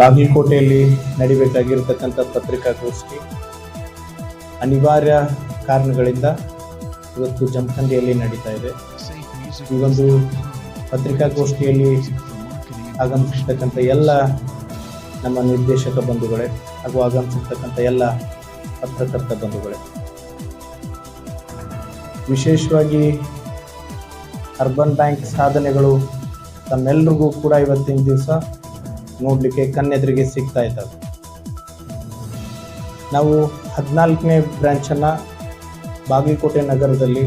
ಬಾಗಲಕೋಟೆಯಲ್ಲಿ ನಡಿಬೇಕಾಗಿರ್ತಕ್ಕಂಥ ಪತ್ರಿಕಾಗೋಷ್ಠಿ ಅನಿವಾರ್ಯ ಕಾರಣಗಳಿಂದ ಇವತ್ತು ಜಮಖಂಡಿಯಲ್ಲಿ ನಡೀತಾ ಇದೆ. ಈ ಒಂದು ಪತ್ರಿಕಾಗೋಷ್ಠಿಯಲ್ಲಿ ಆಗಮಿಸಿರ್ತಕ್ಕಂಥ ಎಲ್ಲ ನಮ್ಮ ನಿರ್ದೇಶಕ ಬಂಧುಗಳೇ ಹಾಗೂ ಆಗಮಿಸಿರ್ತಕ್ಕಂಥ ಎಲ್ಲ ಪತ್ರಕರ್ತ ಬಂಧುಗಳೇ, ವಿಶೇಷವಾಗಿ ಅರ್ಬನ್ ಬ್ಯಾಂಕ್ ಸಾಧನೆಗಳು ತಮ್ಮೆಲ್ರಿಗೂ ಕೂಡ ಇವತ್ತಿನ ದಿವಸ ನೋಡಲಿಕ್ಕೆ ಕಣ್ಣೆದುರಿಗೆ ಸಿಗ್ತಾ ಇದ್ದಾವೆ ನಾವು ಹದಿನಾಲ್ಕನೇ ಬ್ರ್ಯಾಂಚನ್ನು ಬಾಗಲಕೋಟೆ ನಗರದಲ್ಲಿ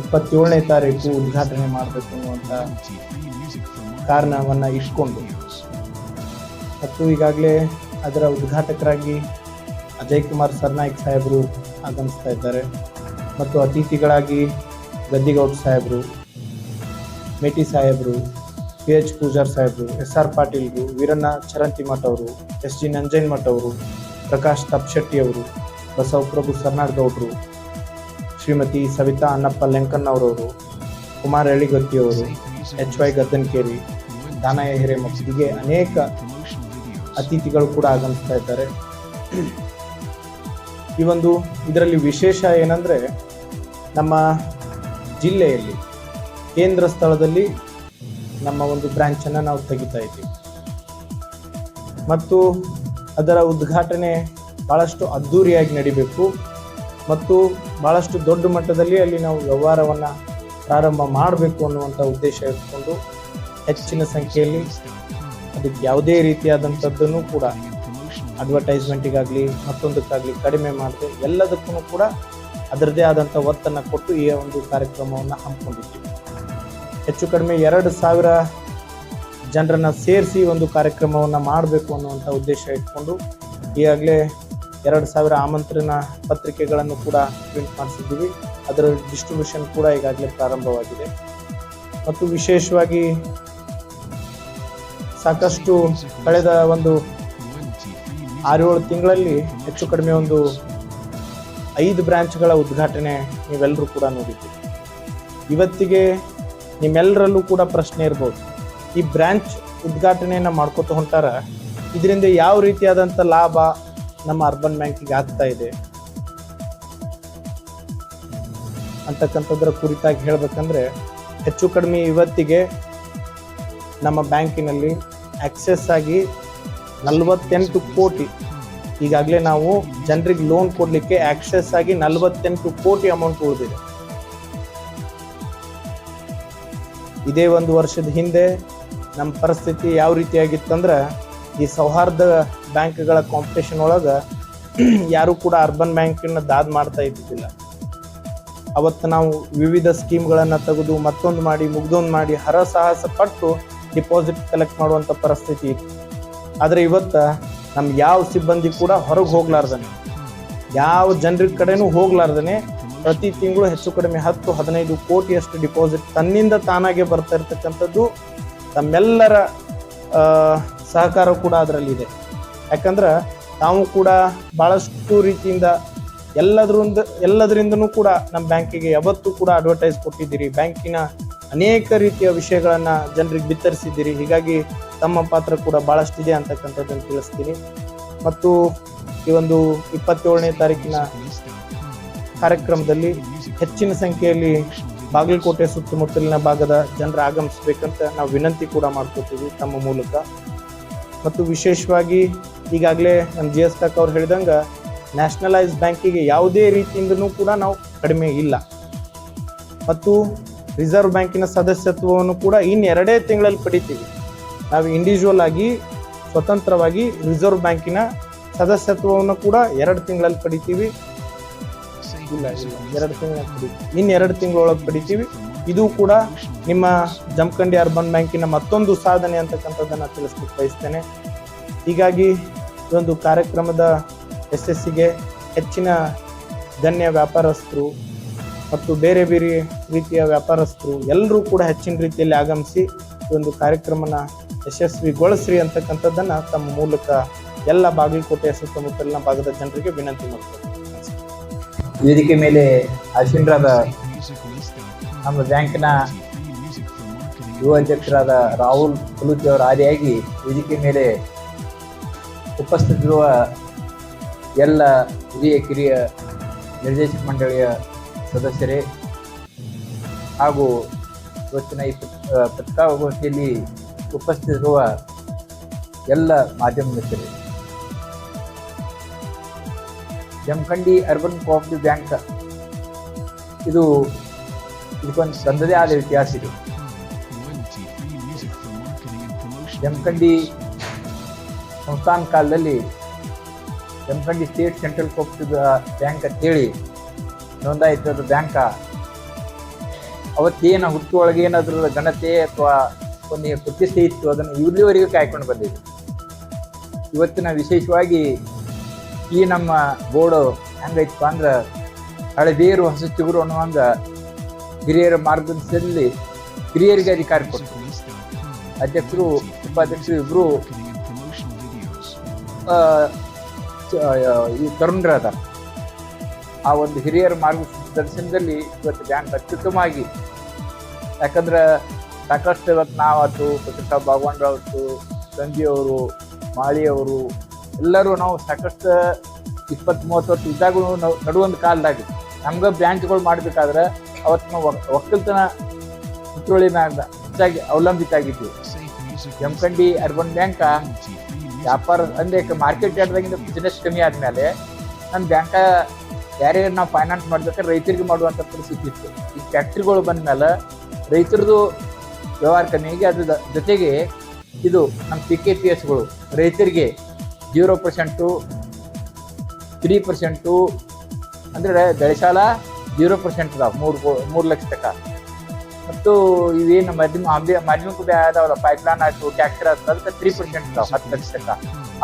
ಇಪ್ಪತ್ತೇಳನೇ ತಾರೀಕು ಉದ್ಘಾಟನೆ ಮಾಡಬೇಕು ಅನ್ನುವಂಥ ಕಾರಣವನ್ನು ಇಟ್ಕೊಂಡು ಮತ್ತು ಈಗಾಗಲೇ ಅದರ ಉದ್ಘಾಟಕರಾಗಿ ಅಜಯ್ ಕುಮಾರ್ ಸರ್ನಾಯ್ಕ್ ಸಾಹೇಬರು ಆಗಮಿಸ್ತಾ ಇದ್ದಾರೆ. ಮತ್ತು ಅತಿಥಿಗಳಾಗಿ ಗದ್ದಿಗೌಡ್ ಸಾಹೇಬರು, ಮೇಟಿ ಸಾಹೇಬರು ಪಿ ಎಚ್ ಪೂಜಾರ್ ಸಾಹೇಬ್ರು, ಎಸ್ ಆರ್ ಪಾಟೀಲ್ರು, ವೀರಣ್ಣ ಚರಂತಿಮಠ್ ಅವರು, ಎಸ್ ಜಿ ನಂಜನಮಠ್ ಅವರು, ಪ್ರಕಾಶ್ ತಪ್ಶೆಟ್ಟಿ ಅವರು ಬಸವಪ್ರಭು ಸರ್ನಾಡ್ಗೌಡ್ರು ಶ್ರೀಮತಿ ಸವಿತಾ ಅನ್ನಪ್ಪ ಲೆಂಕನ್ನವರವರು ಕುಮಾರ್ ಎಳಿಗೊತ್ತಿಯವರು ಎಚ್ ವೈ ಗದ್ದನ್ಕೇರಿ, ದಾನಯ್ಯ ಹಿರೇಮಠ ಹೀಗೆ ಅನೇಕ ಅತಿಥಿಗಳು ಕೂಡ ಆಗಮಿಸ್ತಾ ಇದ್ದಾರೆ. ಈ ಒಂದು ಇದರಲ್ಲಿ ವಿಶೇಷ ಏನಂದರೆ ನಮ್ಮ ಜಿಲ್ಲೆಯಲ್ಲಿ, ಕೇಂದ್ರ ಸ್ಥಳದಲ್ಲಿ ನಮ್ಮ ಒಂದು ಬ್ರಾಂಚನ್ನು ನಾವು ತೆಗಿತಾ ಇದ್ದೀವಿ. ಮತ್ತು ಅದರ ಉದ್ಘಾಟನೆ ಭಾಳಷ್ಟು ಅದ್ಧೂರಿಯಾಗಿ ನಡಿಬೇಕು. ಮತ್ತು ಭಾಳಷ್ಟು ದೊಡ್ಡ ಮಟ್ಟದಲ್ಲಿ ಅಲ್ಲಿ ನಾವು ವ್ಯವಹಾರವನ್ನು ಪ್ರಾರಂಭ ಮಾಡಬೇಕು ಅನ್ನುವಂಥ ಉದ್ದೇಶ ಇಟ್ಕೊಂಡು ಹೆಚ್ಚಿನ ಸಂಖ್ಯೆಯಲ್ಲಿ ಅದಕ್ಕೆ ಯಾವುದೇ ರೀತಿಯಾದಂಥದ್ದನ್ನು ಕೂಡ ಅಡ್ವರ್ಟೈಸ್ಮೆಂಟಿಗಾಗಲಿ ಮತ್ತೊಂದಕ್ಕಾಗಲಿ ಕಡಿಮೆ ಮಾಡದೆ ಎಲ್ಲದಕ್ಕೂ ಕೂಡ ಅದರದೇ ಆದಂಥ ಒತ್ತನ್ನು ಕೊಟ್ಟು ಈ ಒಂದು ಕಾರ್ಯಕ್ರಮವನ್ನು ಹಮ್ಮಿಕೊಂಡಿದ್ದೀವಿ. ಹೆಚ್ಚು ಕಡಿಮೆ ಎರಡು ಸಾವಿರ ಜನರನ್ನು ಸೇರಿಸಿ ಒಂದು ಕಾರ್ಯಕ್ರಮವನ್ನು ಮಾಡಬೇಕು ಅನ್ನುವಂಥ ಉದ್ದೇಶ ಇಟ್ಕೊಂಡು ಈಗಾಗಲೇ ಎರಡು ಸಾವಿರ ಆಮಂತ್ರಣ ಪತ್ರಿಕೆಗಳನ್ನು ಕೂಡ ಪ್ರಿಂಟ್ ಮಾಡಿಸಿದ್ದೀವಿ. ಅದರ ಡಿಸ್ಟ್ರಿಬ್ಯೂಷನ್ ಕೂಡ ಈಗಾಗಲೇ ಪ್ರಾರಂಭವಾಗಿದೆ. ಮತ್ತು ವಿಶೇಷವಾಗಿ ಸಾಕಷ್ಟು ಕಳೆದ ಒಂದು ಆರೇಳು ತಿಂಗಳಲ್ಲಿ ಹೆಚ್ಚು ಕಡಿಮೆ ಒಂದು ಐದು ಬ್ರಾಂಚ್ಗಳ ಉದ್ಘಾಟನೆ ನೀವೆಲ್ಲರೂ ಕೂಡ ನೋಡಿದ್ದೀವಿ ಇವತ್ತಿಗೆ ನಿಮ್ಮೆಲ್ಲರಲ್ಲೂ ಕೂಡ ಪ್ರಶ್ನೆ ಇರ್ಬೋದು. ಈ ಬ್ರಾಂಚ್ ಉದ್ಘಾಟನೆಯನ್ನು ಮಾಡ್ಕೋತ ಹೊಂಟಾರ, ಇದರಿಂದ ಯಾವ ರೀತಿಯಾದಂಥ ಲಾಭ ನಮ್ಮ ಅರ್ಬನ್ ಬ್ಯಾಂಕಿಗೆ ಆಗ್ತಾ ಇದೆ? ಅಂತಕ್ಕಂಥದ್ರ ಕುರಿತಾಗಿ ಹೇಳಬೇಕಂದ್ರೆ, ಹೆಚ್ಚು ಕಡಿಮೆ ಇವತ್ತಿಗೆ ನಮ್ಮ ಬ್ಯಾಂಕಿನಲ್ಲಿ ಆಕ್ಸೆಸ್ ಆಗಿ ನಲವತ್ತೆಂಟು ಕೋಟಿ, ಈಗಾಗಲೇ ನಾವು ಜನರಿಗೆ ಲೋನ್ ಕೊಡಲಿಕ್ಕೆ ಆಕ್ಸೆಸ್ ಆಗಿ ನಲವತ್ತೆಂಟು ಕೋಟಿ ಅಮೌಂಟ್ ಉಳಿದಿದೆ. ಇದೇ ಒಂದು ವರ್ಷದ ಹಿಂದೆ ನಮ್ಮ ಪರಿಸ್ಥಿತಿ ಯಾವ ರೀತಿಯಾಗಿತ್ತಂದ್ರೆ ಈ ಸೌಹಾರ್ದ ಬ್ಯಾಂಕ್ಗಳ ಕಾಂಪಿಟೇಷನ್ ಒಳಗೆ ಯಾರು ಕೂಡ ಅರ್ಬನ್ ಬ್ಯಾಂಕಿನ ದಾದ್ ಮಾಡ್ತಾ ಇದ್ದಿದ್ದಿಲ್ಲ. ಅವತ್ತು ನಾವು ವಿವಿಧ ಸ್ಕೀಮ್ಗಳನ್ನು ತೆಗೆದು ಮತ್ತೊಂದು ಮಾಡಿ, ಮುಗ್ದೊಂದು ಮಾಡಿ ಹರಸಾಹಸ ಪಟ್ಟು ಡಿಪಾಸಿಟ್ ಕಲೆಕ್ಟ್ ಮಾಡುವಂಥ ಪರಿಸ್ಥಿತಿ ಇತ್ತು. ಆದರೆ ಇವತ್ತು ನಮ್ಮ ಯಾವ ಸಿಬ್ಬಂದಿ ಕೂಡ ಹೊರಗೆ ಹೋಗ್ಲಾರ್ದನೆ. ಯಾವ ಜನರ ಕಡೆನೂ ಹೋಗ್ಲಾರ್ದನೆ. ಪ್ರತಿ ತಿಂಗಳು ಹೆಚ್ಚು ಕಡಿಮೆ ಹತ್ತು ಹದಿನೈದು ಕೋಟಿಯಷ್ಟು ಡಿಪಾಸಿಟ್ ತನ್ನಿಂದ ತಾನಾಗೆ ಬರ್ತಾ ಇರ್ತಕ್ಕಂಥದ್ದು ತಮ್ಮೆಲ್ಲರ ಸಹಕಾರ ಕೂಡ ಅದರಲ್ಲಿದೆ. ಯಾಕಂದ್ರೆ ನಾವು ಕೂಡ ಭಾಳಷ್ಟು ರೀತಿಯಿಂದ ಎಲ್ಲದರಿಂದ, ಎಲ್ಲದರಿಂದನೂ ಕೂಡ ನಮ್ಮ ಬ್ಯಾಂಕಿಗೆ ಯಾವತ್ತೂ ಕೂಡ ಅಡ್ವರ್ಟೈಸ್ ಕೊಟ್ಟಿದ್ದೀರಿ. ಬ್ಯಾಂಕಿನ ಅನೇಕ ರೀತಿಯ ವಿಷಯಗಳನ್ನು ಜನರಿಗೆ ಬಿತ್ತರಿಸಿದ್ದೀರಿ. ಹೀಗಾಗಿ ತಮ್ಮ ಪಾತ್ರ ಕೂಡ ಭಾಳಷ್ಟಿದೆ ಅಂತಕ್ಕಂಥದ್ದನ್ನು ತಿಳಿಸ್ತೀನಿ. ಮತ್ತು ಈ ಒಂದು ಇಪ್ಪತ್ತೇಳನೇ ತಾರೀಕಿನ ಕಾರ್ಯಕ್ರಮದಲ್ಲಿ ಹೆಚ್ಚಿನ ಸಂಖ್ಯೆಯಲ್ಲಿ ಬಾಗಲಕೋಟೆ ಸುತ್ತಮುತ್ತಲಿನ ಭಾಗದ ಜನರು ಆಗಮಿಸಬೇಕಂತ ನಾವು ವಿನಂತಿ ಕೂಡ ಮಾಡ್ಕೋತೀವಿ ತಮ್ಮ ಮೂಲಕ. ಮತ್ತು ವಿಶೇಷವಾಗಿ ಈಗಾಗಲೇ ನಮ್ಮ ಜಿ ಎಸ್ ತಕ್ ಅವ್ರು ಹೇಳಿದಂಗೆ ನ್ಯಾಷನಲೈಸ್ ಬ್ಯಾಂಕಿಗೆ ಯಾವುದೇ ರೀತಿಯಿಂದನೂ ಕೂಡ ನಾವು ಕಡಿಮೆ ಇಲ್ಲ. ಮತ್ತು ರಿಸರ್ವ್ ಬ್ಯಾಂಕಿನ ಸದಸ್ಯತ್ವವನ್ನು ಕೂಡ ಇನ್ನೆರಡೇ ತಿಂಗಳಲ್ಲಿ ಪಡಿತೀವಿ. ನಾವು ಇಂಡಿವಿಜುವಲ್ ಆಗಿ ಸ್ವತಂತ್ರವಾಗಿ ರಿಸರ್ವ್ ಬ್ಯಾಂಕಿನ ಸದಸ್ಯತ್ವವನ್ನು ಕೂಡ ಎರಡು ತಿಂಗಳಲ್ಲಿ ಪಡಿತೀವಿ. ಇಲ್ಲ ಎರಡು ತಿಂಗಳ ಇನ್ನು ಎರಡು ತಿಂಗಳೊಳಗೆ ಪಡಿತೀವಿ ಇದು ಕೂಡ ನಿಮ್ಮ ಜಮಖಂಡಿ ಅರ್ಬನ್ ಬ್ಯಾಂಕಿನ ಮತ್ತೊಂದು ಸಾಧನೆ ಅಂತಕ್ಕಂಥದ್ದನ್ನು ತಿಳಿಸ್ಲಿಕ್ಕೆ ಬಯಸ್ತೇನೆ. ಹೀಗಾಗಿ ಒಂದು ಕಾರ್ಯಕ್ರಮದ ಯಶಸ್ಸಿಗೆ ಹೆಚ್ಚಿನ ಧನ್ಯ ವ್ಯಾಪಾರಸ್ಥರು ಮತ್ತು ಬೇರೆ ಬೇರೆ ರೀತಿಯ ವ್ಯಾಪಾರಸ್ಥರು ಎಲ್ಲರೂ ಕೂಡ ಹೆಚ್ಚಿನ ರೀತಿಯಲ್ಲಿ ಆಗಮಿಸಿ ಈ ಒಂದು ಕಾರ್ಯಕ್ರಮನ ಯಶಸ್ವಿಗೊಳಿಸ್ರಿ ಅಂತಕ್ಕಂಥದ್ದನ್ನು ತಮ್ಮ ಮೂಲಕ ಎಲ್ಲ ಬಾಗಲಕೋಟೆಯ ಸುತ್ತಮುತ್ತಲಿನ ಭಾಗದ ಜನರಿಗೆ ವಿನಂತಿ ಮಾಡ್ತಾರೆ ವೇದಿಕೆ ಮೇಲೆ ಅಶ್ವಿನ್ರಾದ ನಮ್ಮ ಬ್ಯಾಂಕ್ನ ಯುವ ಅಧ್ಯಕ್ಷರಾದ ರಾಹುಲ್ ಕಲೂತಿ ಅವರ ಆದಿಯಾಗಿ ವೇದಿಕೆ ಮೇಲೆ ಉಪಸ್ಥಿತಿರುವ ಎಲ್ಲ ಹಿರಿಯ, ಕಿರಿಯ ನಿರ್ದೇಶಕ ಮಂಡಳಿಯ ಸದಸ್ಯರೇ ಹಾಗೂ ಇವತ್ತಿನ ಈ ಪತ್ರಿಕಾಗೋಷ್ಠಿಯಲ್ಲಿ ಉಪಸ್ಥಿತಿರುವ ಎಲ್ಲ ಮಾಧ್ಯಮ ಮಿತ್ರರೇ. ಜಮಖಂಡಿ ಅರ್ಬನ್ ಕೋಆಪರೇಟಿವ್ ಬ್ಯಾಂಕ್ ಇದು ಇದಕ್ಕೊಂದು ಸಂದದೇ ಆದ ಇತಿಹಾಸ ಇದು. ಜಮಖಂಡಿ ಸಂಸ್ಥಾನ ಕಾಲದಲ್ಲಿ Jamkhandi state central cooperative bank ಅಂತೇಳಿ ನೋಂದಾಯಿತದ ಬ್ಯಾಂಕ. ಅವತ್ತೇನು ಹುಟ್ಟುವೊಳಗೆ ಏನಾದ್ರೂ ಘನತೆ ಅಥವಾ ಒಂದು ಪ್ರತಿಷ್ಠೆ ಇತ್ತು, ಅದನ್ನು ಇಲ್ಲಿವರೆಗೂ ಕಾಯ್ಕೊಂಡು ಬಂದಿದೆ. ಇವತ್ತಿನ ವಿಶೇಷವಾಗಿ ಈ ನಮ್ಮ ಬೋರ್ಡು ಹೆಂಗೈತಪ್ಪ ಅಂದ್ರೆ ಹಳಬೇರು ಹೊಸ ಚಿಗುರು ಅನ್ನುವಂಗ ಹಿರಿಯರ ಮಾರ್ಗದರ್ಶನದಲ್ಲಿ ಹಿರಿಯರಿಗೆ ಅಧಿಕಾರ ಕೊಟ್ಟರು ಅಧ್ಯಕ್ಷರು, ಉಪಾಧ್ಯಕ್ಷರು ಇಬ್ಬರು ಈ ತರುಣರಾದ. ಆ ಒಂದು ಹಿರಿಯರ ಮಾರ್ಗದರ್ಶನದಲ್ಲಿ ಇವತ್ತು ಬ್ಯಾಂಕ್ ಅತ್ಯುತ್ತಮವಾಗಿ. ಯಾಕಂದ್ರೆ ಸಾಕಷ್ಟು ಇವತ್ತು ನಾವಾಯ್ತು ಪತ್ರಿಕಾ ಅವರು, ಮಾಳಿ ಮಾಳಿಯವರು ಎಲ್ಲರೂ ನಾವು ಸಾಕಷ್ಟು ಇಪ್ಪತ್ತು ಮೂವತ್ತು ವರ್ಷ ಇದ್ದಾಗೂ ನಾವು ನಡುವೊಂದು ಕಾಲದಾಗಿ ನಮ್ಗೆ ಬ್ಯಾಂಕ್ಗಳು ಮಾಡಬೇಕಾದ್ರೆ ಅವತ್ತು ನಾವು ಒಕ್- ಒಕ್ಕಲ್ತನ ಮ್ಯಾಗ ಹೆಚ್ಚಾಗಿ ಅವಲಂಬಿತ ಆಗಿದ್ವಿ. ಜಮಖಂಡಿ ಅರ್ಬನ್ ಬ್ಯಾಂಕ ವ್ಯಾಪಾರ ಅಂದರೆ ಮಾರ್ಕೆಟ್ ಯಾರ್ಡ್ದಾಗಿಂದ ಬಿಸ್ನೆಸ್ ಕಮ್ಮಿ ಆದಮೇಲೆ ನಮ್ಮ ಬ್ಯಾಂಕ ಯಾರೇ ನಾವು ಫೈನಾನ್ಸ್ ಮಾಡ್ಬೇಕಾದ್ರೆ ರೈತರಿಗೆ ಮಾಡುವಂಥ ಪರಿಸ್ಥಿತಿ ಇತ್ತು. ಈ ಫ್ಯಾಕ್ಟ್ರಿಗಳು ಬಂದ್ಮೇಲೆ ರೈತರದು ವ್ಯವಹಾರ ಕಮ್ಮಿಯಾಗಿ ಅದ್ರ ಜೊತೆಗೆ ಇದು ನಮ್ಮ ಪಿ ಕೆ ಪಿ ಎಸ್ಗಳು ರೈತರಿಗೆ ಜೀರೋ ಪರ್ಸೆಂಟು, ತ್ರೀ ಪರ್ಸೆಂಟು, ಅಂದರೆ ಬೆಳೆ ಸಾಲ ಜೀರೋ ಪರ್ಸೆಂಟ್ ಅದಾವೆ ಮೂರು ಮೂರು ಲಕ್ಷ ತಕ್ಕ ಮತ್ತು ಇವೇನು ಮಧ್ಯಮ ಅಂಬಿ ಮಧ್ಯಮ ಕೂಡ ಅದಾವಲ್ಲ ಪೈಪ್ಲೈನ್ ಆಯಿತು ಟ್ಯಾಕ್ಟರ್ ಆಯ್ತು, ಅದಕ್ಕೆ ತ್ರೀ ಪರ್ಸೆಂಟ್ ಅದಾವ ಹತ್ತು ಲಕ್ಷ ತಕ್ಕ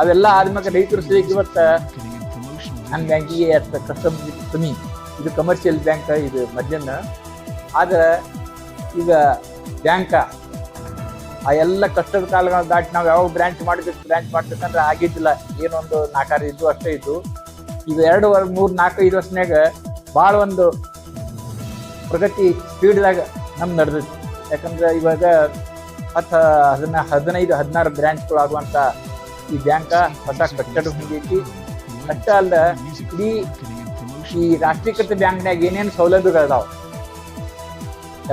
ಅವೆಲ್ಲ ಆದ್ಮೇಲೆ ರೈತರು ಸಿಗಿ ಇವತ್ತು ನನ್ನ ಬ್ಯಾಂಕಿಗೆ ಅಷ್ಟು ಕಸ್ಟಮರ್ ಕಮ್ಮಿ ಇದು ಕಮರ್ಷಿಯಲ್ ಬ್ಯಾಂಕ್ ಇದು ಮಧ್ಯಾಹ್ನ. ಆದರೆ ಈಗ ಬ್ಯಾಂಕ ಆ ಎಲ್ಲ ಕಷ್ಟದ ಕಾಲಗಳ ದಾಟಿ ನಾವು ಯಾವಾಗ ಬ್ರ್ಯಾಂಚ್ ಮಾಡಬೇಕು ಬ್ರ್ಯಾಂಚ್ ಮಾಡ್ಬೇಕಂದ್ರೆ ಆಗಿದ್ದಿಲ್ಲ. ಏನೊಂದು ನಾಲ್ಕಾರು ಇದ್ದು ಅಷ್ಟೇ ಇದ್ದು. ಇದು ಎರಡು ವರ್, ಮೂರು, ನಾಲ್ಕು, ಐದು ವರ್ಷನ್ಯಾಗ ಭಾಳ ಒಂದು ಪ್ರಗತಿ ಸ್ಪೀಡ್ದಾಗ ನಮ್ಗೆ ನಡೆದೈತಿ. ಯಾಕಂದ್ರೆ ಇವಾಗ ಹತ್ತು ಹದಿನ, ಹದಿನೈದು, ಹದಿನಾರು ಬ್ರ್ಯಾಂಚ್ಗಳು ಆಗುವಂಥ ಈ ಬ್ಯಾಂಕ ಹೊಸ ಕಟ್ಟಡ ಹೊಂದೈತಿ. ಅಷ್ಟೇ ಅಲ್ಲ ಇಡೀ ಈ ರಾಷ್ಟ್ರೀಕೃತ ಬ್ಯಾಂಕ್ನಾಗ ಏನೇನು ಸೌಲಭ್ಯಗಳಿದಾವೆ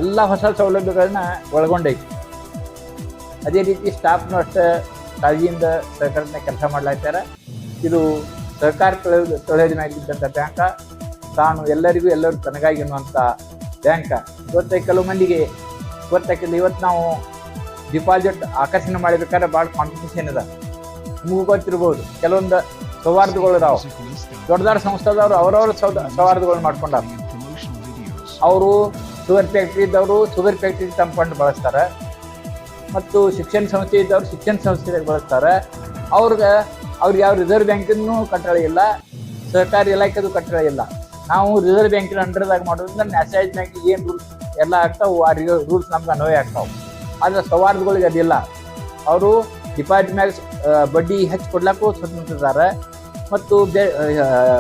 ಎಲ್ಲ ಹೊಸ ಸೌಲಭ್ಯಗಳನ್ನ ಒಳಗೊಂಡೈತಿ. ಅದೇ ರೀತಿ ಸ್ಟಾಫ್ನೂ ಅಷ್ಟೇ ಕಾಳಜಿಯಿಂದ ಸಹಕಾರದಿಂದ ಕೆಲಸ ಮಾಡ್ಲಾಗ್ತಾರೆ. ಇದು ಸಹಕಾರ ದಿನ ಆಗಿದ್ದಂಥ ಬ್ಯಾಂಕ, ತಾನು ಎಲ್ಲರಿಗೂ ಎಲ್ಲರೂ ತನಗಾಗಿ ಅನ್ನುವಂಥ ಬ್ಯಾಂಕ. ಇವತ್ತು ಕೆಲವು ಮಂದಿಗೆ ಗೊತ್ತಾಕಿಲ್ಲ ಇವತ್ತು ನಾವು ಡಿಪಾಸಿಟ್ ಆಕರ್ಷಣೆ ಮಾಡಬೇಕಾದ್ರೆ ಭಾಳ ಕಾಂಪಿಟೇಷನ್ ಇದೆ. ನಿಮಗೂ ಗೊತ್ತಿರ್ಬೋದು, ಕೆಲವೊಂದು ಸೌಹಾರ್ದಗಳು ಇದಾವೆ. ದೊಡ್ಡ ದೊಡ್ಡ ಸಂಸ್ಥೆದವರು ಅವರವ್ರ ಸೌದ ಸೌಹಾರ್ದಗಳು ಮಾಡ್ಕೊಂಡಾರ. ಅವರು ಶುಗರ್ ಫ್ಯಾಕ್ಟ್ರಿ ಇದ್ದವರು ಶುಗರ್ ಫ್ಯಾಕ್ಟ್ರಿ ತಮ್ಮ ಫಂಡ್ ಬಳಸ್ತಾರೆ. ಮತ್ತು ಶಿಕ್ಷಣ ಸಂಸ್ಥೆ ಇದ್ದವ್ರು ಶಿಕ್ಷಣ ಸಂಸ್ಥೆದಾಗ ಬಳಸ್ತಾರೆ. ಅವ್ರಿಗೆ ಅವ್ರಿಗೆ ಯಾವ ರಿಸರ್ವ್ ಬ್ಯಾಂಕಿನೂ ಕಟ್ಟಳೆ ಇಲ್ಲ, ಸರ್ಕಾರಿ ಇಲಾಖೆದು ಕಟ್ಟಳೆ ಇಲ್ಲ. ನಾವು ರಿಸರ್ವ್ ಬ್ಯಾಂಕಿನ ಅಂಡರ್ದಾಗ ಮಾಡೋದ್ರಿಂದ ನ್ಯಾಷನಲೈಸ್ ಬ್ಯಾಂಕ್ ಏನು ರೂಲ್ಸ್ ಎಲ್ಲ ಆಗ್ತಾವೆ ಆ ರೂಲ್ಸ್ ನಮ್ಗೆ ಅನ್ವಯ ಆಗ್ತಾವೆ. ಆದರೆ ಸೌಹಾರ್ದಗಳಿಗೆ ಅದಿಲ್ಲ. ಅವರು ಡಿಪಾಸಿಟ್ ಮ್ಯಾಗ ಬಡ್ಡಿ ಹೆಚ್ಚು ಕೊಡ್ಲಾಕು ಸ್ವತಂತ್ರ ಮತ್ತು ಬೇ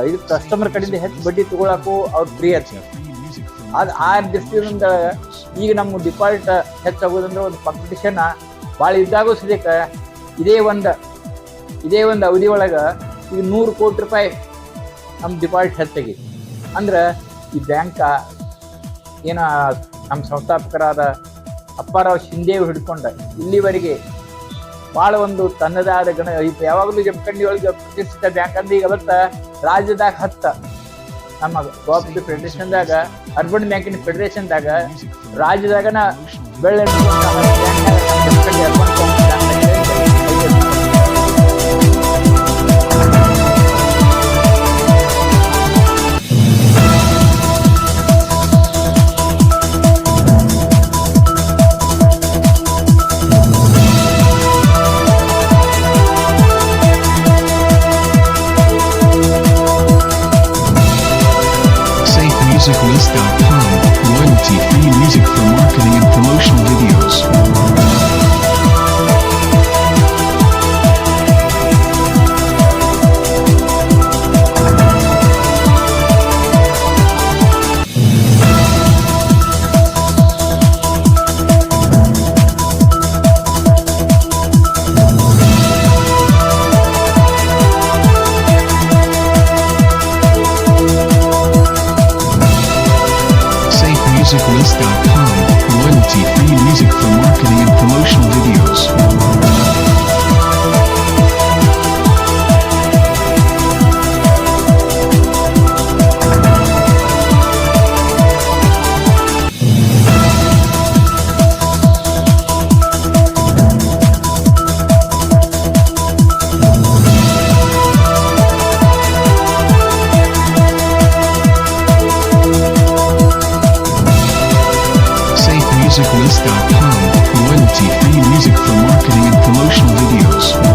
ಇದು ಕಸ್ಟಮರ್ ಕಡೆಯಿಂದ ಹೆಚ್ಚು ಬಡ್ಡಿ ತಗೊಳಕ್ಕೂ ಅವ್ರು ಫ್ರೀ ಇರ್ತಾರೆ ಅದು ಆ ದೃಷ್ಟಿಯಿಂದ ಈಗ ನಮ್ಮ ಡಿಫಾಲ್ಟ್ ಹೆಚ್ಚಾಗೋದಂದ್ರೆ ಒಂದು ಕಾಂಪಿಟಿಷನ್ ಭಾಳ ಇದ್ದಾಗೂ ಸದ್ಯಕ್ಕ ಇದೇ ಒಂದು ಇದೇ ಒಂದು ಅವಧಿ ಒಳಗೆ ಈಗ ನೂರು ಕೋಟಿ ರೂಪಾಯಿ ನಮ್ಮ ಡಿಫಾಲ್ಟ್ ಹೆಚ್ಚಾಗಿ. ಅಂದ್ರೆ ಈ ಬ್ಯಾಂಕ ಏನ ನಮ್ಮ ಸಂಸ್ಥಾಪಕರಾದ ಅಪ್ಪಾರಾವ್ ಶಿಂದೆ ಹಿಡ್ಕೊಂಡ ಇಲ್ಲಿವರೆಗೆ ಭಾಳ ಒಂದು ತನ್ನದೇ ಆದ ಗಣ ಯಾವಾಗಲೂ ಜಮಖಂಡಿ ಒಳಗೆ ಪ್ರತಿಷ್ಠಿತ ಬ್ಯಾಂಕ್ ಅಂದ್ರೆ ಈಗ ಅವತ್ತ ರಾಜ್ಯದಾಗ ಹತ್ತ. ನಮ್ಮ ಕೋಆಪರೇಟಿವ್ ಫೆಡರೇಷನ್ದಾಗ ಅರ್ಬನ್ ಬ್ಯಾಂಕಿನ ಫೆಡರೇಷನ್ದಾಗ ರಾಜ್ಯದಾಗನ ಬೆಳ್ಳೆ